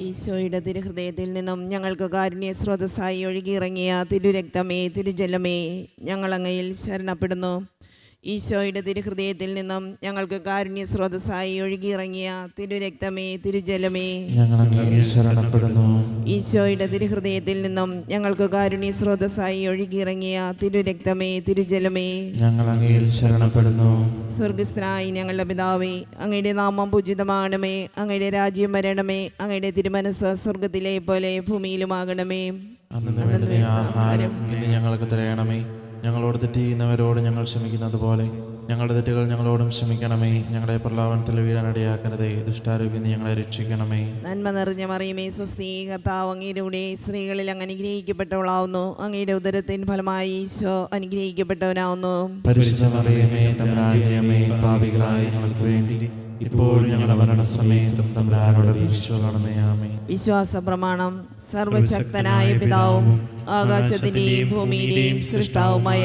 ഈശോയുടെ തിരുഹൃദയത്തിൽ നിന്നും ഞങ്ങൾക്ക് കാരുണ്യ സ്രോതസ്സായി ഒഴുകിയിറങ്ങിയ തിരുരക്തമേ തിരുജലമേ ഞങ്ങൾ അങ്ങയിൽ ശരണപ്പെടുന്നു. ഈശോയുടെ തിരുഹൃദയത്തിൽ നിന്നും ഞങ്ങൾക്ക് കാരുണ്യ സ്രോതസ്സായി ഒഴുകിയിറങ്ങിയ തിരുരക്തമേ തിരുജലമേ ഞങ്ങൾ അങ്ങയിൽ ശരണപ്പെടുന്നു. ഈശോയുടെ തിരുഹൃദയത്തിൽ നിന്നും ഞങ്ങൾക്ക് കാരുണ്യ സ്രോതസ്സായി ഒഴുകിയിറങ്ങിയ തിരുരക്തമേ തിരുജലമേ. ഞങ്ങൾ അങ്ങയിൽ ശരണപ്പെടുന്നു. സ്വർഗസ്ഥനായി ഞങ്ങളുടെ പിതാവേ അങ്ങയുടെ നാമം പൂജിതമാകണമേ അങ്ങയുടെ രാജ്യം വരണമേ അങ്ങയുടെ തിരുമനസ് സ്വർഗത്തിലെ പോലെ ഭൂമിയിലുമാകണമേ. ആഹാരം ഇന്ന് ഞങ്ങൾക്ക് തരയണമേ ഞങ്ങളോട് തെറ്റ് ചെയ്യുന്നവരോട് ഞങ്ങൾ ക്ഷമിക്കുന്നത് പോലെ ഞങ്ങളുടെ തെറ്റുകൾ ഞങ്ങളോടും ക്ഷമിക്കണമേ. ഞങ്ങളെ പ്രലോഭനത്തിൽ വീഴാനിടയാക്കരുതേ ദുഷ്ടാരോഗ്യം നിന്ന് ഞങ്ങളെ രക്ഷിക്കണമേ. നന്മ നിറഞ്ഞ മറിയമേ സ്വസ്തി കർത്താവ് അങ്ങയുടെ സ്ത്രീകളിൽ അങ്ങ് അനുഗ്രഹിക്കപ്പെട്ടവളാവുന്നു. അങ്ങയുടെ ഉദരത്തിൻ ഫലമായി ഈശോ അനുഗ്രഹിക്കപ്പെട്ടവനാവുന്നു. പരിശുദ്ധ മറിയമേ തമ്പുരാന്റെ അമ്മേ പാപികളായ ഞങ്ങൾക്ക് വേണ്ടി ഇപ്പോഴും ഞങ്ങളുടെ മരണസമയത്തും തമ്പുരാനോട് വീഴ്ചകളണമേ ആമേ വിശ്വാസ പ്രമാണം സർവശക്തനായ പിതാവും ആകാശത്തിന്റെയും ഭൂമിയുടെയും സൃഷ്ടാവുമായ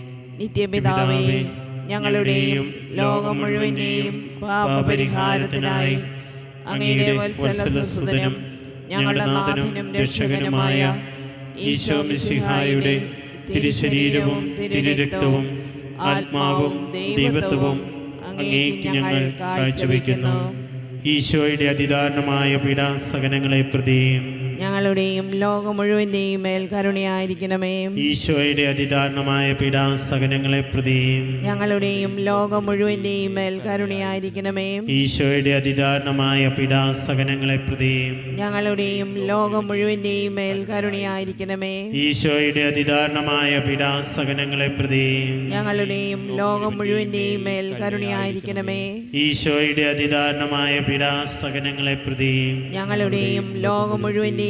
നിത്യപിതാവേ ഞങ്ങളുടെയും ലോകം മുഴുവന്റെയും പാപപരിഹാരത്തിനായി അങ്ങയുടെ വത്സലസുതനും ഞങ്ങളുടെ നാഥനും രക്ഷകനുമായ ഈശോ മിശിഹായുടെ തിരുശരീരവും തിരുരക്തവും ആത്മാവും ദൈവത്വവും അങ്ങേക്ക് ഞങ്ങൾ കാഴ്ചവെക്കുന്നു. ഈശോയുടെ അതിദാരണമായ പീഡാസകനങ്ങളെ പ്രതിയും ഞങ്ങളുടെയും ലോകം മുഴുവന്റെയും മേൽ കരുണയായിരിക്കണമേ. ഈശോയുടെ അതിദാരണമായ പീഡാസകനങ്ങളെ പ്രതിയും ഞങ്ങളുടെയും ലോകം മുഴുവന്റെയും മേൽ കരുണയായിരിക്കണമേ. ഈശോയുടെ അതിദാരണമായ പീഡാസകനങ്ങളെ പ്രതിയും ഞങ്ങളുടെയും ലോകം മുഴുവന്റെയും മേൽ കരുണയായിരിക്കണമേ. ഈശോയുടെ അതിദാരണമായ പീഡാസകനങ്ങളെ പ്രതിയും ഞങ്ങളുടെയും ലോകം മുഴുവന്റെയും മേൽ കരുണയായിരിക്കണമേ. ഈശോയുടെ അതിദാരണമായ പീഡാസകനങ്ങളെ പ്രതിയും ഞങ്ങളുടെയും ലോകം മുഴുവന്റെയും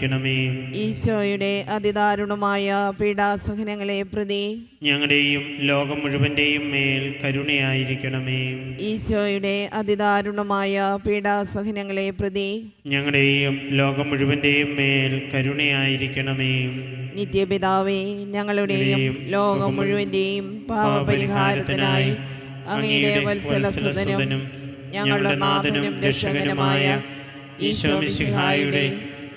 കരുണയായിരിക്കണമേ ഈശോയുടെ അതിദാരുണമായ പീഡാസഹനങ്ങളെ പ്രതി ഞങ്ങളുടെയും ലോകം മുഴുവന്റെയും മേൽ കരുണയായിരിക്കണമേ. ഈശോയുടെ അതിദാരുണമായ പീഡാസഹനങ്ങളെ പ്രതി ഞങ്ങളുടെയും ലോകം മുഴുവന്റെയും മേൽ കരുണയായിരിക്കണമേ. നിത്യപിതാവേ ഞങ്ങളുടെയും ലോകം മുഴുവന്റെയും പാപപരിഹാരത്തിനായി അങ്ങയുടെ വത്സലസുതനും ഞങ്ങളുടെ നാഥനും രക്ഷകനുമായ ഈശോ മിശിഹായുടെ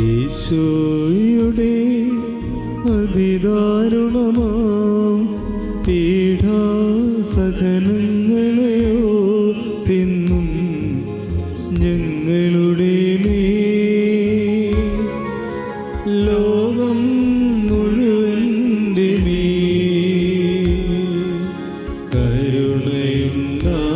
ഈശോയുടെ അതിദാരുണമാം പീഠാസഹനങ്ങളെയോ തിന്നും ഞങ്ങളുടെ മേ ലോകം മുഴുവന്റെ മേ കരുണയുണ്ടാകേണമേ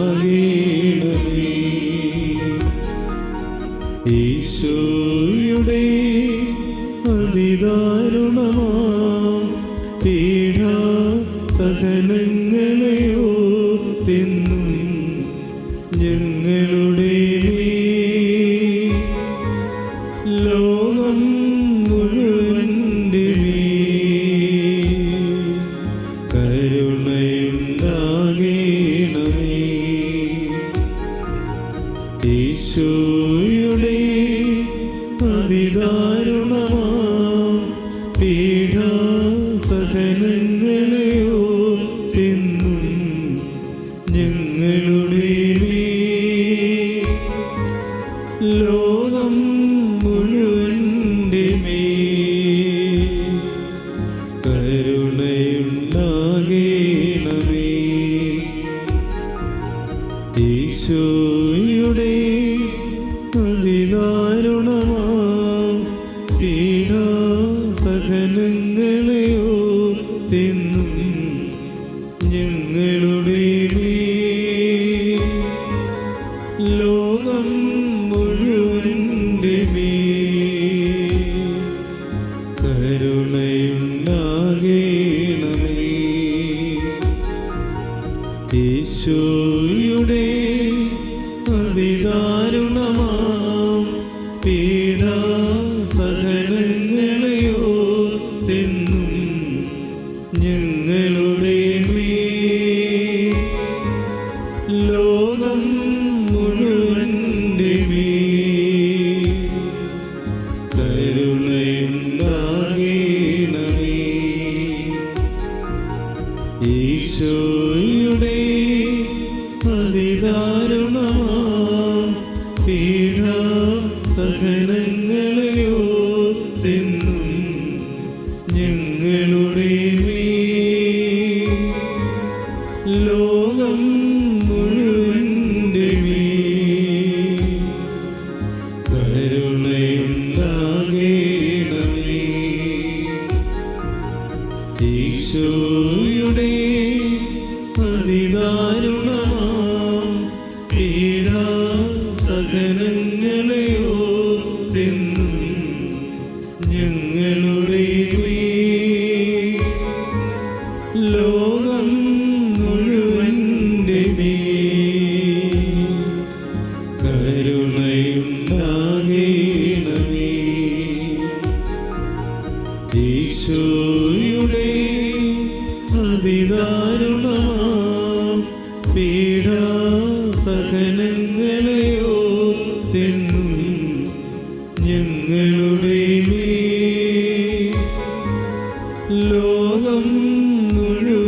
മുഴുവന്റെ മേ കരുണയുണ്ടാകേണമേ. ഈശോയുടെ അതിദാരുണമാം പീഡാ സഹനങ്ങളെയോ തെന്നും ഞങ്ങളുടെ ലോകം മുഴുവൻ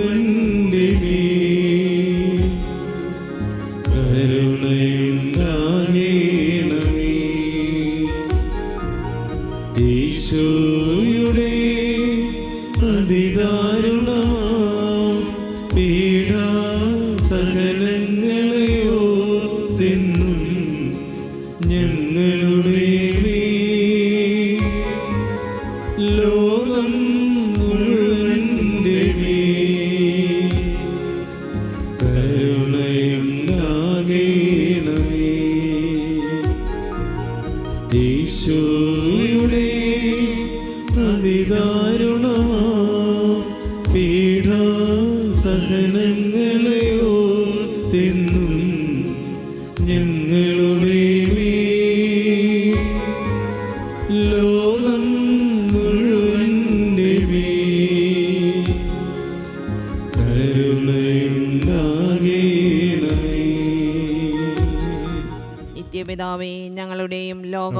ലോകം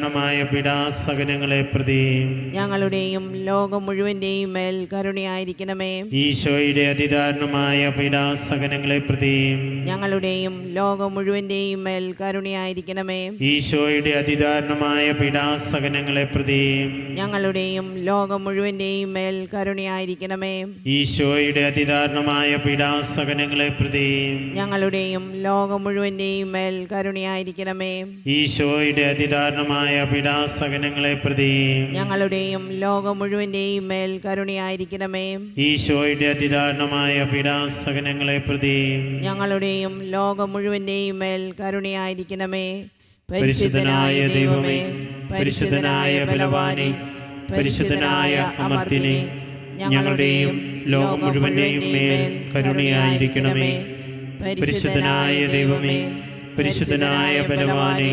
അതിദാരുണമായ പീഡാസകനങ്ങളെ പ്രതി ഞങ്ങളുടെയും ലോകം മുഴുവന്റെയും മേൽ കരുണയായിരിക്കണമേ. ഈശോയുടെ അതിദാരുണമായ പീഡാസകനങ്ങളെ പ്രതി ഞങ്ങളുടെയും ലോകം മുഴുവന്റെയും മേൽ കരുണയായിരിക്കണമേ. ഈശോയുടെ അതിദാരുണമായ പീഡാസകനങ്ങളെ പ്രതി ഞങ്ങളുടെയും ലോകം മുഴുവന്റെയും മേൽ കരുണയായിരിക്കണമേ. ഈശോയുടെ അതിദാരുണമായ പീഡാസകനങ്ങളെ പ്രതി ഞങ്ങളുടെയും ലോകം മുഴുവന്റെയും മേൽ കരുണയായിരിക്കണമേ. ഈശോയുടെ അതിദാരുണമായ പീഡാസകനങ്ങളെ പ്രതി. ഞങ്ങളുടെയും ലോകം മുഴുവന്റെയും മേൽ കരുണയായിരിക്കണമേ. ഈശോയുടെ അതിദാരണമായ പിതാസകനങ്ങളെ പ്രതി. ഞങ്ങളുടെയും ലോകം മുഴുവന്റെയും മേൽ കരുണയായിരിക്കണമേ. പരിശുദ്ധനായ ദൈവമേ പരിശുദ്ധനായ ബലവാനെ പരിശുദ്ധനായ അമർത്തിനെ ഞങ്ങളുടെയും ലോകം മുഴുവന്റെയും മേൽ കരുണയായിരിക്കണമേ. പരിശുദ്ധനായ ദൈവമേ പരിശുദ്ധനായ ബലവാനെ